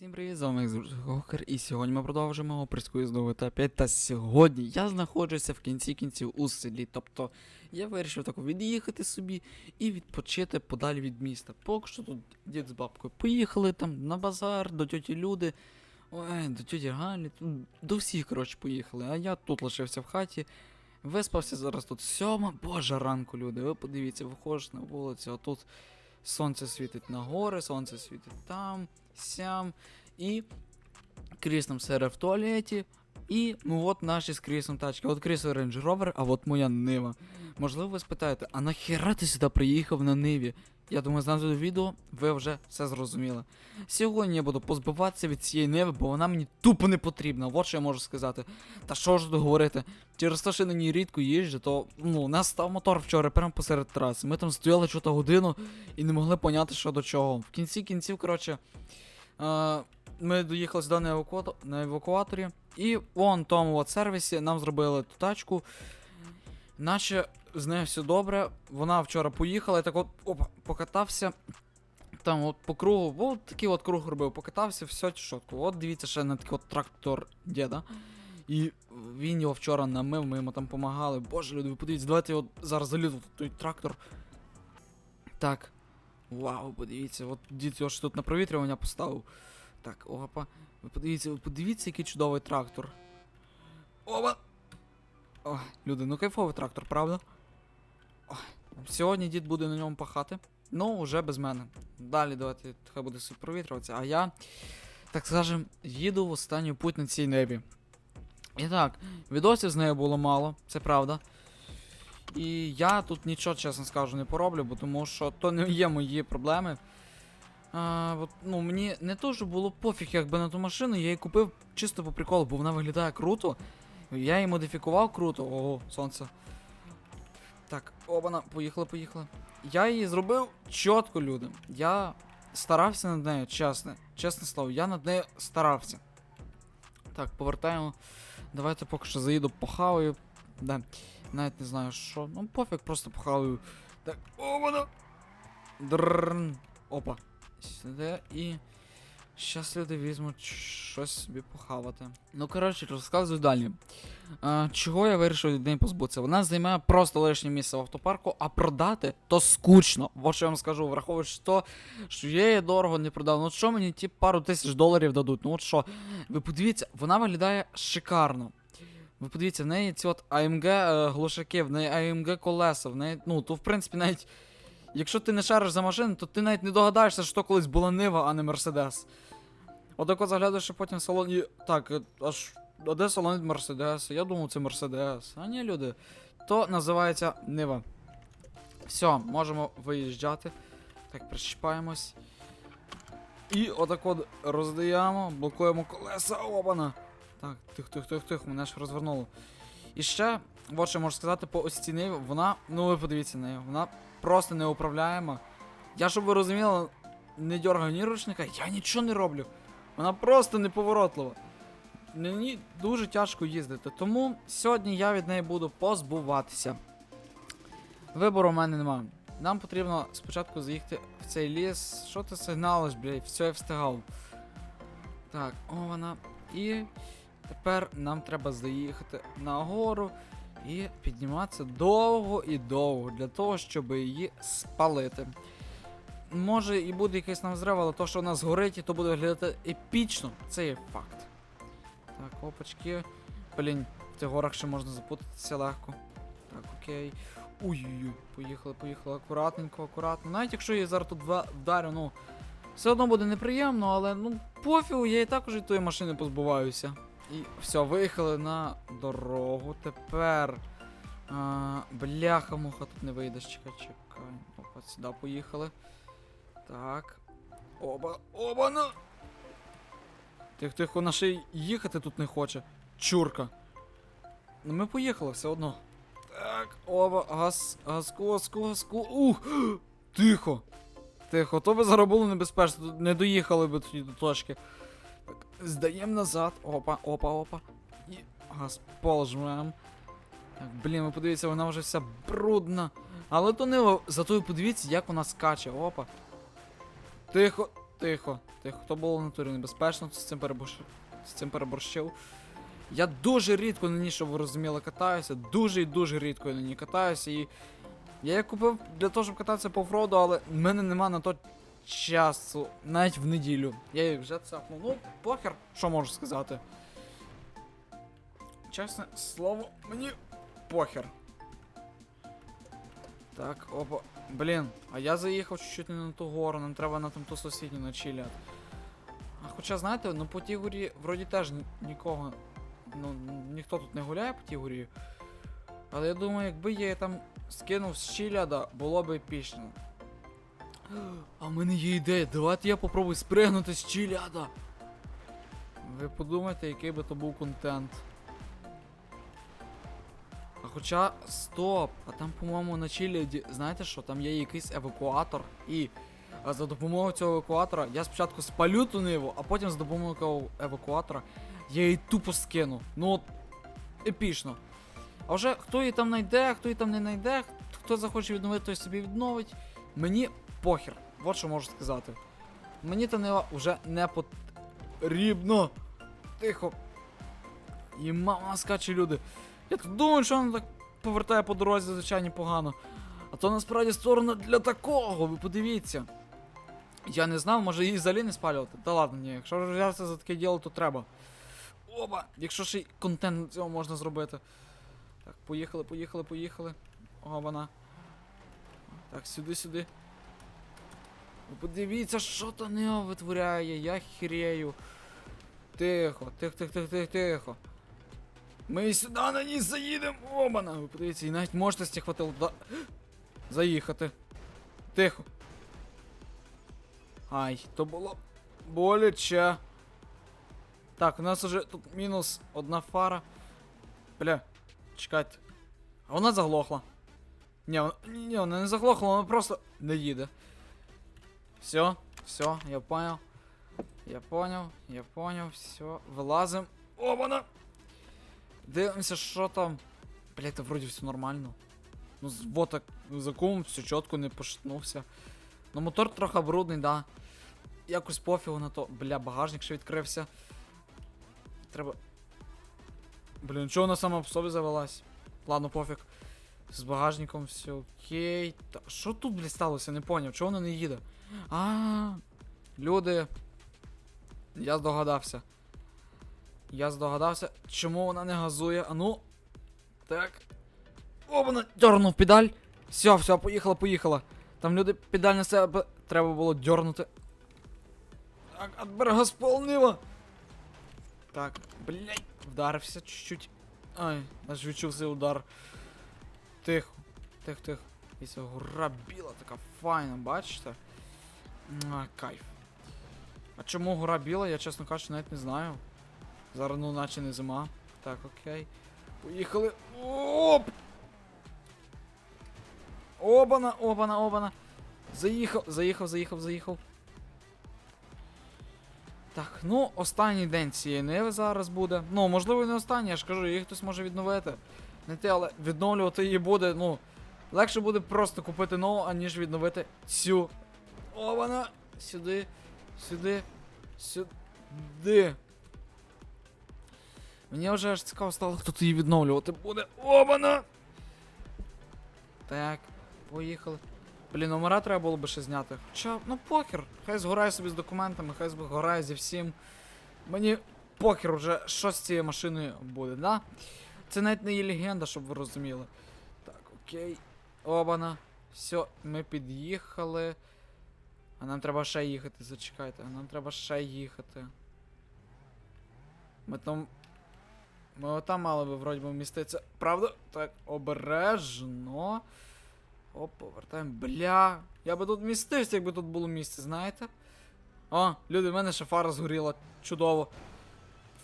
Всім привіт, з вами Гокер, і сьогодні ми продовжимо оприскую знову та 5. Та сьогодні я знаходжуся в кінці кінців у селі. Тобто я вирішив так від'їхати собі і відпочити подалі від міста. Поки що тут дід з бабкою поїхали там на базар, до тьоті Люди, ой, до тьоті Галі, до всіх, коротше, поїхали. А я тут лишився в хаті. Виспався зараз тут сьома, боже ранку, люди. Ви подивіться, виходиш на вулицю, а тут сонце світить на гори, сонце світить там, сям. І Кріс там сере в туалеті. І ну от наші з Крісом тачки. От Кріс Range Rover, а от моя Нива. Можливо, ви спитаєте, а нахера ти сюди приїхав на Ниві? Я думаю, з назвою відео ви вже все зрозуміли. Сьогодні я буду позбиватися від цієї Ниви, бо вона мені тупо не потрібна. От що я можу сказати. Та що ж тут говорити? Через те, що на ній рідко їжджу, то ну, у нас став мотор вчора прямо посеред траси. Ми там стояли чого годину і не могли поняти, що до чого. В кінці кінців, коротше, е, ми доїхали сюди на, еваку... на евакуаторі, і вон тому от сервісі нам зробили ту тачку. Наче з нею все добре. Вона вчора поїхала, і так от опа, покатався. Там от по кругу, от такий от круг робив, покатався, все чітко. От дивіться ще на такий от трактор діда. І він його вчора намив, ми йому там допомагали. Боже, люди, ви подивіться, давайте я зараз залізу в той трактор. Так. Вау, подивіться, от дід його ж тут на провітрювання поставив. Так, опа. Ви подивіться, ви подивіться, який чудовий трактор. Опа! Ой, люди, ну кайфовий трактор, правда? Ой, сьогодні дід буде на ньому пахати. Ну, вже без мене. Далі давайте хай буде провітрюватися. А я, так скажем, їду в останню путь на цій небі. І так, відосів з нею було мало, це правда. І я тут нічого, чесно скажу, не пороблю, бо тому що то не є мої проблеми. А, от, ну, мені не що було пофіг, якби на ту машину, я її купив чисто по приколу, бо вона виглядає круто. Я її модифікував круто. Ого, сонце. Так, обана, поїхали, поїхали. Я її зробив чітко, люди. Я старався над нею, чесне. Чесне слово, я над нею старався. Так, повертаємо. Давайте поки що заїду похаваю. Да. Навіть не знаю що. Ну, пофіг, просто похаваю. Так, обана. Дрррн. Опа. Сюди і. Щас люди візьмуть щось собі похавати. Ну, коротше, розказую далі. А, чого я вирішив від неї позбутися? Вона займає просто лишнє місце в автопарку, а продати то скучно. От що я вам скажу, враховуючи то, що я її дорого не продав. Ну от що мені ті пару тисяч доларів дадуть? Ну от що? Ви подивіться, вона виглядає шикарно. Ви подивіться, в неї ці от AMG е, глушаки, в неї AMG колеса, в неї, ну, то в принципі навіть. Якщо ти не шариш за машину, то ти навіть не догадаєшся, що то колись була Нива, а не Мерседес. Отако заглядаєш і потім салон і. Так, е, аж. А де салон від Мерседеса? Я думав, це Мерседес. А ні, люди. То називається Нива. Все, можемо виїжджати. Так, прищіпаємось. І отак от роздаємо, блокуємо колеса, обана. Так, тих, тих, тих, тих, мене ж розвернуло. І ще, от що можу сказати, по ось цій Ниві, вона, ну ви подивіться на неї, вона просто неуправляєма. Я, щоб ви розуміли, не дергаю ні ручника, я нічого не роблю. Вона просто неповоротлива. Мені дуже тяжко їздити, тому сьогодні я від неї буду позбуватися. Вибору в мене немає. Нам потрібно спочатку заїхати в цей ліс. Що ти сигналиш, блядь? Все я встигав. Так, о вона. І тепер нам треба заїхати на гору і підніматися довго і довго для того, щоб її спалити. Може і буде якийсь нам взрив, але то, що вона згорить, і то буде виглядати епічно, це є факт. Так, опачки. Блін, в тих горах ще можна запутатися легко. Так, окей. Ой-ой-ой, поїхали, поїхали акуратненько, акуратно. Навіть якщо я зараз тут вдарю, ну. Все одно буде неприємно, але ну пофігу, я і також від тої машини позбуваюся. І все, виїхали на дорогу. Тепер. А, бляха, муха, тут не вийдеш, чекай, чекай. Опа, сюди поїхали. Так. Оба, оба, ну. Тих, тих, вона ще їхати тут не хоче. Чурка. Ну ми поїхали все одно. Так, оба, газ, газку, газку, газку. Ух! Тихо! Тихо, то би зараз було небезпечно, не доїхали би тоді до точки. Здаємо назад. Опа, опа, опа. І газ положмем. Так, блін, ви подивіться, вона вже вся брудна. Але то не зато подивіться, як вона скаче. Опа. Тихо, Тихо, тихо. То було натурі небезпечно, з цим переборщив. З цим переборщив. Я дуже рідко на ній, щоб ви розуміли, катаюся. Дуже і дуже рідко я на ній катаюся. І я її купив для того, щоб кататися по офроду, але в мене нема на то часу, навіть в неділю. Я її вже цапнув. Ну, похер, що можу сказати. Чесне слово, мені похер. Так, опа. Блін, а я заїхав чуть-чуть не на ту гору, нам треба на там ту на чилі. А хоча, знаєте, ну по тій горі вроді теж нікого. Ну, ніхто тут не гуляє по тій горі. Але я думаю, якби я там скинув з чиляда, було б епічно. А в мене є ідея, давайте я попробую спригнути з чиляда. Ви подумайте, який би то був контент. А хоча, стоп, а там, по-моєму, на чилі, знаєте що, там є якийсь евакуатор, і а за допомогою цього евакуатора я спочатку спалю ту ниву, а потім за допомогою евакуатора я її тупо скину. Ну от, епічно. А вже хто її там знайде, хто її там не знайде, хто захоче відновити, той собі відновить. Мені похер. От що можу сказати. Мені та нива вже не потрібно. Тихо. І мама скаче люди. Я тут думаю, що вона так повертає по дорозі, звичайно, погано. А то насправді створено для такого, ви подивіться. Я не знав, може її взагалі не спалювати. Та ладно, ні, якщо вже взявся за таке діло, то треба. Оба! Якщо ще й контент на цьому можна зробити. Так, поїхали, поїхали, поїхали. О, вона. Так, сюди, сюди. Ви подивіться, що то не витворяє, я хірею. Тихо, тихо, тихо, тихо, тихо, тихо. Ми сюди на ній заїдемо. Обана! Ви подивіться, і навіть можливості хватило да... заїхати. Тихо. Ай, то було боляче. Так, у нас уже тут мінус одна фара. Бля, чекайте. А вона заглохла. Ні, вона, ні, вона не заглохла, вона просто не їде. Все, все, я понял. Я понял, я понял, все, вилазим. О, вона! Дивимося, що там. Блять, та вроді все нормально. Ну, вот так закум, все чітко, не пошатнувся. Ну, мотор трохи брудний, да. Якось пофігу на то. Бля, багажник ще відкрився. Треба. Блін, чого вона сама по собі завелась? Ладно, пофіг. З багажником все окей. Та що тут, блядь, сталося? Не поняв, чого вона не їде? А, люди. Я здогадався. Я здогадався, чому вона не газує. А ну. Так. О, вона дернув педаль. Все, все, поїхала, поїхала. Там люди педаль на себе треба було дернути. Так, от берега. Так, блядь, вдарився чуть-чуть. Ай, аж відчув цей удар. Тихо, тихо, тихо. І ця гора біла, така файна, бачите? А, кайф. А чому гора біла, я чесно кажучи, навіть не знаю. Зараз ну наче не зима. Так, окей. Поїхали. Оп! Обана, обана, обана. Заїхав, заїхав, заїхав, заїхав. Так, ну, останній день цієї ниви зараз буде. Ну, можливо, не останній, я ж кажу, її хтось може відновити. Те, але відновлювати її буде, ну. Легше буде просто купити нову, аніж відновити цю. О, вона! Сюди, сюди, сюди. Мені вже аж цікаво стало, хто тут її відновлювати буде. Обана! Так, поїхали. Блін, номера треба було би ще зняти. Хоча, ну похер. Хай згорає собі з документами, хай згорає зі всім. Мені похер уже, що з цією машиною буде, да? Це навіть не є легенда, щоб ви розуміли. Так, окей. Обана. Все, ми під'їхали. А нам треба ще їхати, зачекайте, а нам треба ще їхати. Ми там. Ми отам мали би вроді би вміститися. Правда? Так, обережно. Оп, повертаємо. Бля. Я би тут містився, якби тут було місце, знаєте? О, люди, в мене ще фара згоріла. Чудово.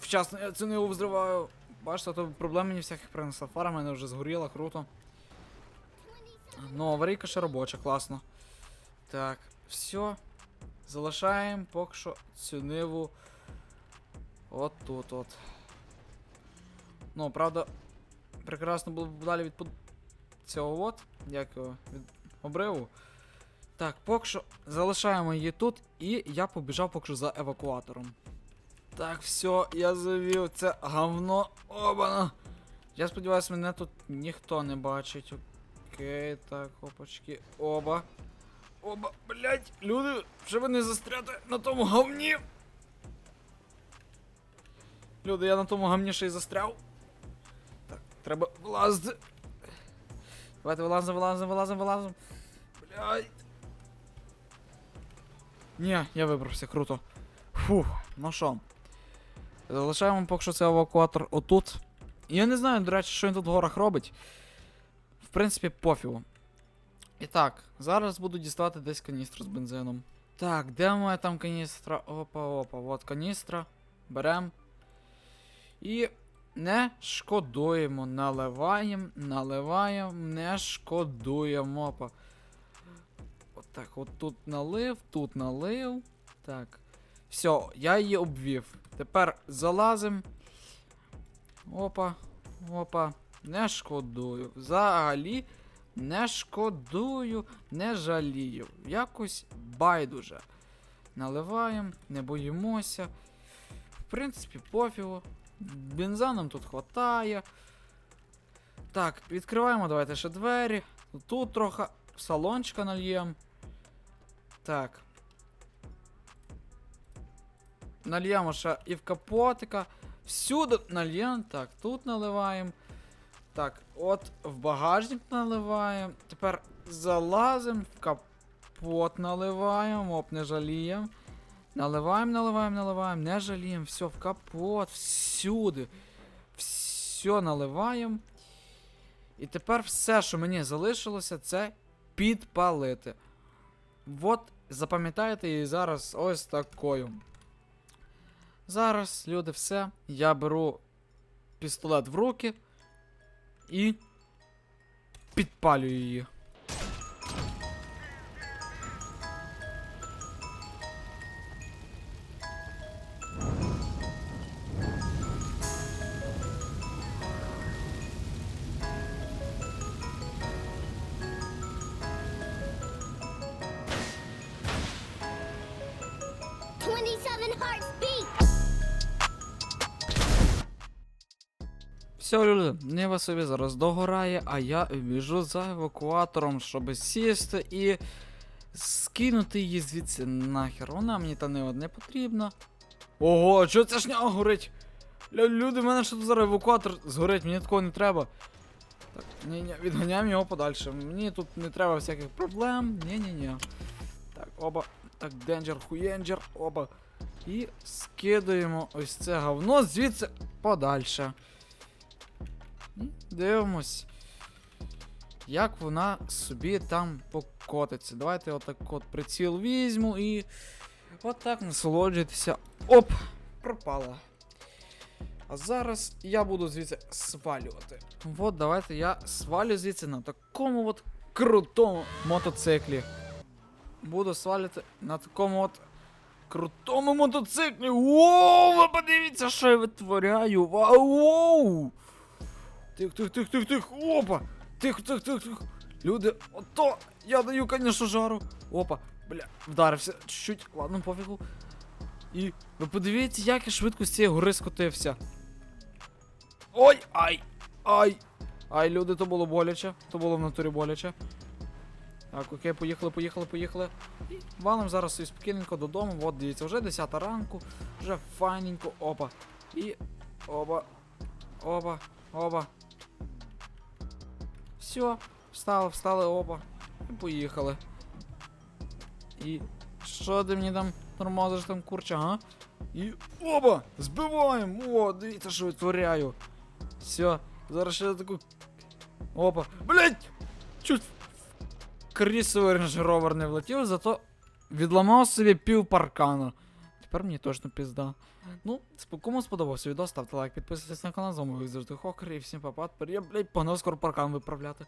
Вчасно я цю не взриваю. Бачите, то проблем мені всяких принесла. Фара в мене вже згоріла, круто. Ну, аварійка ще робоча, класно. Так, все. Залишаємо поки що цю ниву. От тут от. Ну, правда, прекрасно було б далі від цього от, як його, від обриву. Так, поки що залишаємо її тут, і я побіжав поки що за евакуатором. Так, все, я завів це говно. Обана. Я сподіваюся, мене тут ніхто не бачить. Окей, так, опачки. Оба. Оба, блять, люди, щоб не застряти на тому говні. Люди, я на тому говні ще й застряв. Так, треба вилазити. Давайте вилазимо, вилазимо, вилазимо, вилазимо. Блять. Ні, я вибрався, круто. Фух, ну що. Залишаємо поки що цей евакуатор отут. Я не знаю, до речі, що він тут в горах робить. В принципі, пофігу. І так, зараз буду діставати десь каністру з бензином. Так, де моя там каністра? Опа, опа, от каністра. Берем. І не шкодуємо. Наливаємо, наливаємо, не шкодуємо. Опа. Отак, от тут налив, тут налив. Так. Все, я її обвів. Тепер залазим. Опа, опа. Не шкодую. Взагалі не шкодую, не жалію. Якось байдуже. Наливаємо, не боїмося. В принципі, пофігу. Бенза нам тут хватає. Так, відкриваємо давайте ще двері. Тут трохи салончика нальємо. Так. Нальємо ще і в капотика. Всюди нальємо. Так, тут наливаємо. Так, от в багажник наливаємо. Тепер залазимо, в капот наливаємо, оп, не жаліємо. Наливаємо, наливаємо, наливаємо, не жаліємо. Все, в капот, всюди. Все наливаємо. І тепер все, що мені залишилося, це підпалити. От, запам'ятайте її зараз ось такою. Зараз, люди, все. Я беру пістолет в руки і підпалюю її. Twenty-seven hearts Все, люди, Нива собі зараз догорає, а я біжу за евакуатором, щоб сісти і скинути її звідси нахер. Вона мені та не не потрібна. Ого, що це шня горить? Люди, в мене що тут зараз евакуатор згорить, мені такого не треба. Так, ні, ні, відганяємо його подальше. Мені тут не треба всяких проблем. Ні-ні-ні. Так, оба. Так, денджер, хуєнджер, оба. І скидаємо ось це говно звідси подальше. І Дивимось. Як вона собі там покотиться. Давайте отак от приціл візьму і. Отак насолоджуйтеся. Оп! Пропала. А зараз я буду звідси свалювати. От, давайте я свалю звідси на такому от крутому мотоциклі. Буду свалювати на такому от крутому мотоциклі. Воу! Ви подивіться, що я витворяю! Вау! Тих, тих, тих, тих, тих, опа! Тих, тих, тих, тих. Люди, ото! Я даю, конечно, жару. Опа, бля, вдарився чуть-чуть, ладно, пофігу. І ви подивіться, як я швидко з цієї гори скотився. Ой, ай! Ай! Ай, люди, то було боляче. То було в натурі боляче. Так, окей, поїхали, поїхали, поїхали. І валим зараз собі спокійненько додому. От, дивіться, вже 10 ранку, вже файненько, опа. І. Опа. Опа. Оба. Все, встали, встали оба. І поїхали. І. Що ти мені там тормозиш там курча, га? І. Оба! Збиваємо! О, дивіться, що витворяю. Все, зараз ще таку. Опа. Блять! Чуть крісовий Range Rover не влетів, зато відламав собі пів паркана. Тепер мені точно пізда. Ну, кому сподобався відео, ставте лайк, підписуйтесь на канал, з вами завжди Хокер і всім папа. Тепер я, блядь, погнав скоро паркан виправляти.